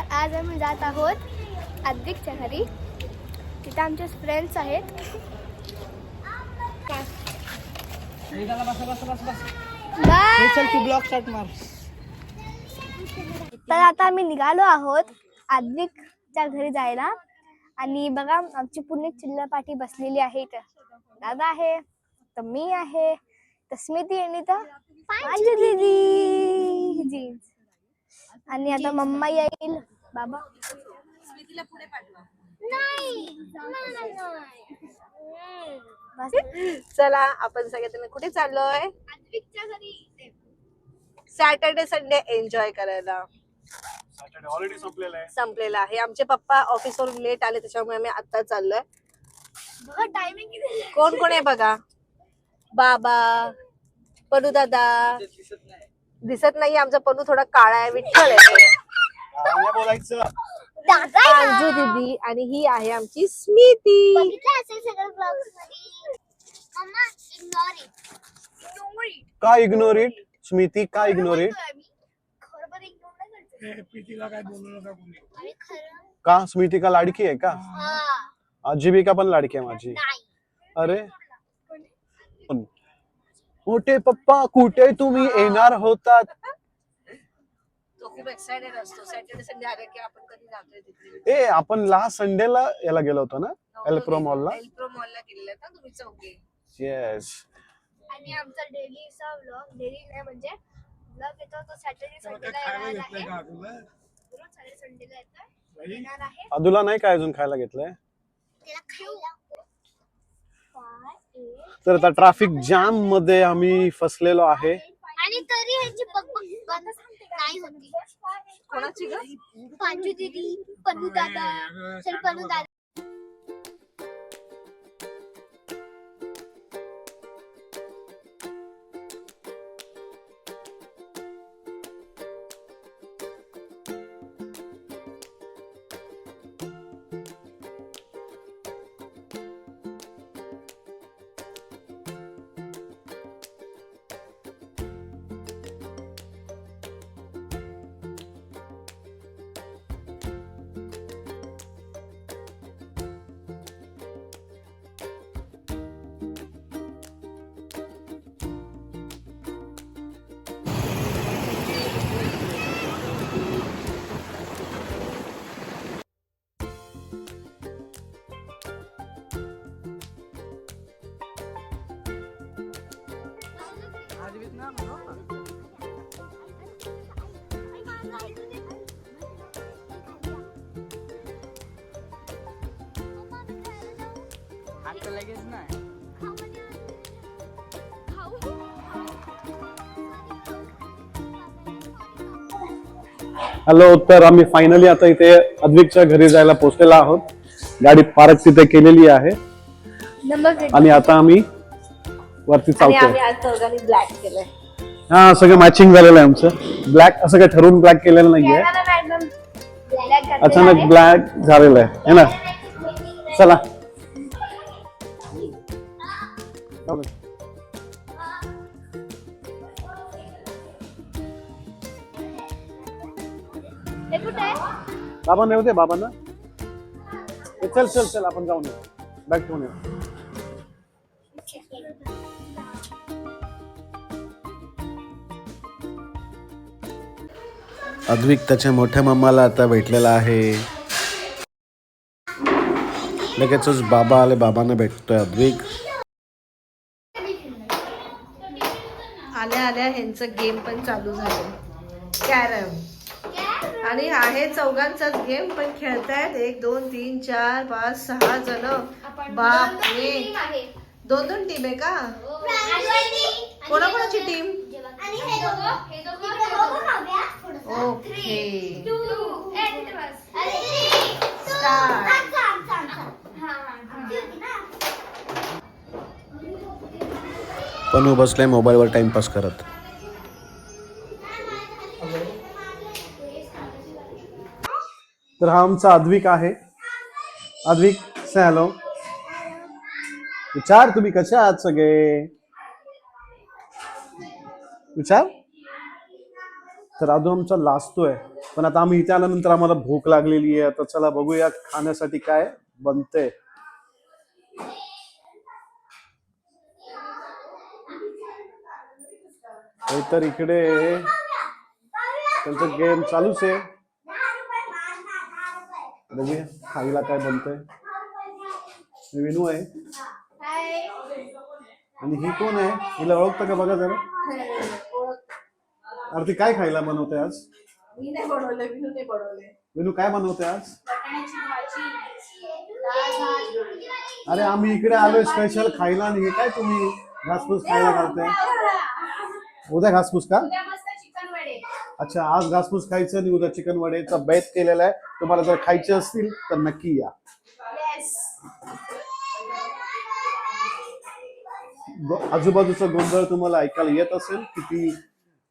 तर आज आम्ही जात आहोत आद्विकच्या घरी तिथे आमचे फ्रेंड्स आहेत. तर आता आम्ही निघालो आहोत आद्विकच्या घरी जायला. आणि बघा आमची पूर्ण चिल्लर पाठी बसलेली आहे इथं. दादा आहे तर मी आहे तर स्मिती आणि तर दीदी जी. आणि आता मम्मा येईल. बाबा. बस. चला आपण सगळ्यांनी कुठे चाललोय? सॅटर्डे संडे एन्जॉय करायला. सॅटर्डे ऑलरेडी संपलेला आहे. संपलेला आहे. आमचे पप्पा ऑफिसवरून लेट आले त्याच्यामुळे आम्ही आता चाललोय. बघा टायमिंग किती कोण कोण आहे बघा? बाबा पनू दादा. दिसत नाही आमचा पनू थोडा काळा आहे विठ्ठल आहे. काय बोलायचं. दादा अंजू दीदी आणि ही आहे आमची स्मिती. बघितलं असेल सगळं blogs mamma ignore it ignore it का इग्नोर इट स्मिती का इग्नोर इट खरं पण इग्नोर नाही करते. प्रीतीला काय बोलू नका कोणी. आणि खरं? का? स्मिती का लाडकी आहे का? हा. जीविका पण लाडकी आहे माझी. नाही. अरे. मोठे पप्पा? कुठे तुम्ही येणार होतात? तो खूप एक्साइटेड असतो. सॅटर्डे संडे आले की आपण कधी जातोय तिथे? ए आपण लास्ट संडेला याला गेलो होतो ना? एल्प्रो मॉलला एल्प्रो मॉलला गेलेले ना तुम्ही चौघे. येस आणि आमचा डेलीचा व्लॉग डेली नाही म्हणजे व्लॉग येतो तो सॅटर्डे संडेला येणार आहे. रोज सॅटर्डे संडेला येतो येणार आहे. अदुला नाही काय अजून खायला घेतलंय? त्याला खायला. तर आता ट्रॅफिक जॅममध्ये आम्ही फसलेलो आहे. आणि तरी ह्याची बकबक बंद नाही होती. कोणाची ग? पांजू दीदी पन्नू दादा सर पन्नू दादा. हॅलो तर आम्ही फायनली आता इथे अद्विकच्या घरी जायला पोहोचलेलो आहोत. गाडी पार्क तिथे केलेली आहे. नंबर आणि आता आम्ही वरती चालतोय. हा सगळं मॅचिंग झालेलं आहे आमचं. ब्लॅक असं काही ठरवून ब्लॅक केलेलं नाहीये. अचानक ब्लॅक झालेलं आहे. है ना? चला. कुठे आहे? बाबा नाही होते बाबांना. ए, चल चल चल आपण जाऊन येऊ. बॅग ठेवून येऊ. अद्विक त्याच्या मोठ्या मम्माला आता भेटलेला आहे. लगेचच बाबा आले बाबांना भेटतोय अद्विक. आल्या आल्या ह्यांचं गेम पण चालू झालं कॅरम आणि आहे चौघांचाच गेम पण खेळतायत. एक दोन तीन चार पाच सहा जण. बापरे. दोन दोन टीम आहे का? कोणाकोणाची टीम ओके. पण बसलाय मोबाईलवर टाइमपास करत. तर हा आमचा अद्विक आहे. अद्विक हॅलो विचार तुम्ही कसे आहात सगळे? विचार? तर अजून आमचा लाजतोय पण पण आता आम्ही इथे आल्यानंतर आम्हाला भूक लागलेली आहे. तर चला बघूया खाण्यासाठी काय बनते तर इकडे. त्यांचं गेम चालूच आहे. बघूया खाईला काय बनतंय. विनू आहे. आणि ही कोण आहे? हिला ओळखतं का बघा जरा. अरे ती काय खायला बनवते आज? मी नाही बनवले विनू नाही बनवले विनू काय बनवते आज? अरे आम्ही इकडे आलोय स्पेशल खायला आणि हे काय तुम्ही घासपूस खायला घालताय? उद्या घासपूस का? अच्छा आज घासपूस खायचं आणि उद्या चिकन वडेचा बेत केलेला आहे. तुम्हाला जर खायचे असतील तर नक्की या. आजूबाजूचा गोंधळ तुम्हाला ऐकायला येत असेल किती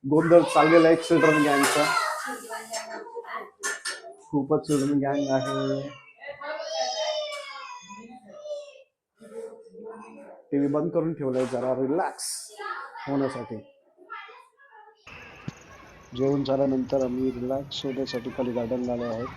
गोंधळ चाललेला आहे चिल्ड्रन गँगचा खूपच चिल्ड्रन गँग आहे. टीव्ही बंद करून ठेवलाय जरा रिलॅक्स होण्यासाठी. जेवण झाल्यानंतर आम्ही रिलॅक्स होण्यासाठी खाली गार्डनला आलो आहोत.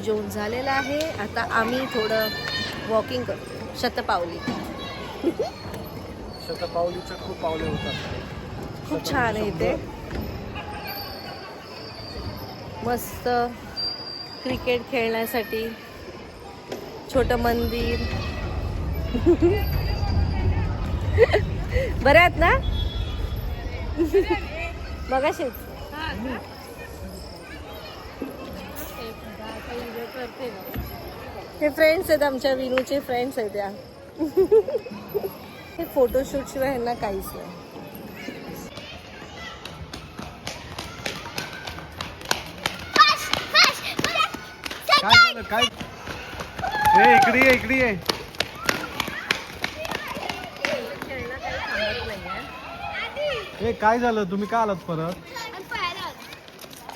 आमचं जेवण झालेलं आहे. आता आम्ही थोडं वॉकिंग करतो शतपावली. शतपावलीच्या खूप पावले होतात. खूप छान आहे इथे मस्त क्रिकेट खेळण्यासाठी छोटं मंदिर. बरे आहेत ना? मगाशीच हे फ्रेंड्स आहेत आमच्या विनूचे फ्रेंड्स आहेत त्या हे फोटोशूट शिवाय ह्यांना काहीच नाही. काय झालं काय? ए इकडे ये इकडे ये. ए काय झालं? तुम्ही का आलात परत?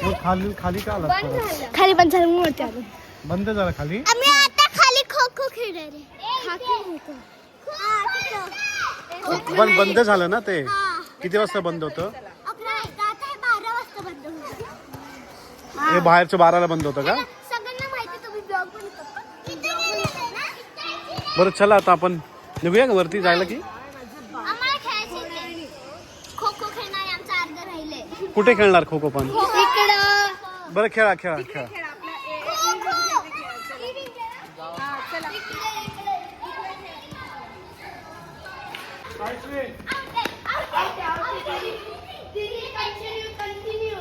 मग खाली खाली का आलात परत? खाली पण झालं वरती आलो. बंद झालं खाली? आम्ही आता खाली खो खो खेळणार पण बंद झालं ना ते? किती वाजता बंद होतं? हे बाहेरचं बाराला बंद होतं का? सगळ्यांना माहिती तुम्ही ब्लॉग पण बरं चला आता आपण निघूया का वरती जायला की? आम्हाला खेळायचे खो खो खेळणार आमचा अर्ध राहिले कुठे खेळणार खो खो पण? इकडं. बरं खेळा खेळा खेळा.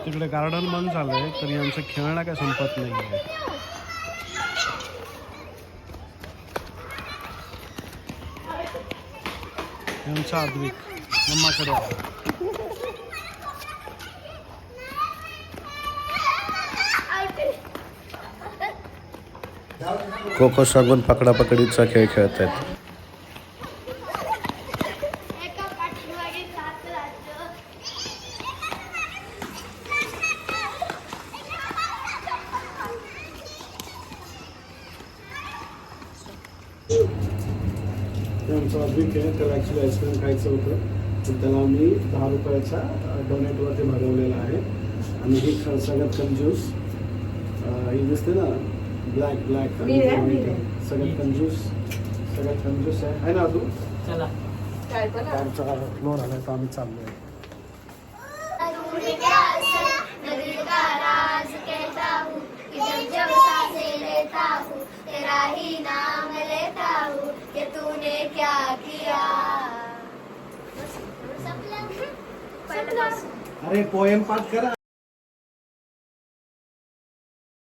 तिकडे गार्डन बंद झालंय तर यांचं खेळणं काय संपत नाहीये. यांचा अद्विक मम्माकडे खो खो सागून पकडापकडीचा खेळ खेळत आहेत ते आमचा आहे. त्याला ॲक्च्युली आईस्क्रीम खायचं होतं. तर त्याला मी दहा रुपयाचा डोनेटवरती भरवलेला आहे. आणि ही सगळ्यात कंजूस अं, ही दिसते ना ब्लॅक ब्लॅक आहे, आहे. सगळ्यात कंजूस सगळ्यात कंजूस आहे. है ना तू काय पण आहे? आमचा फ्लोर आलाय तर आम्ही चाललोय. दिल का राज कहता हूँ कि जब जब सांसें लेता हूँ तेरा ही नाम लेता हूँ कि तूने क्या किया अरे पोएम पाठ करा.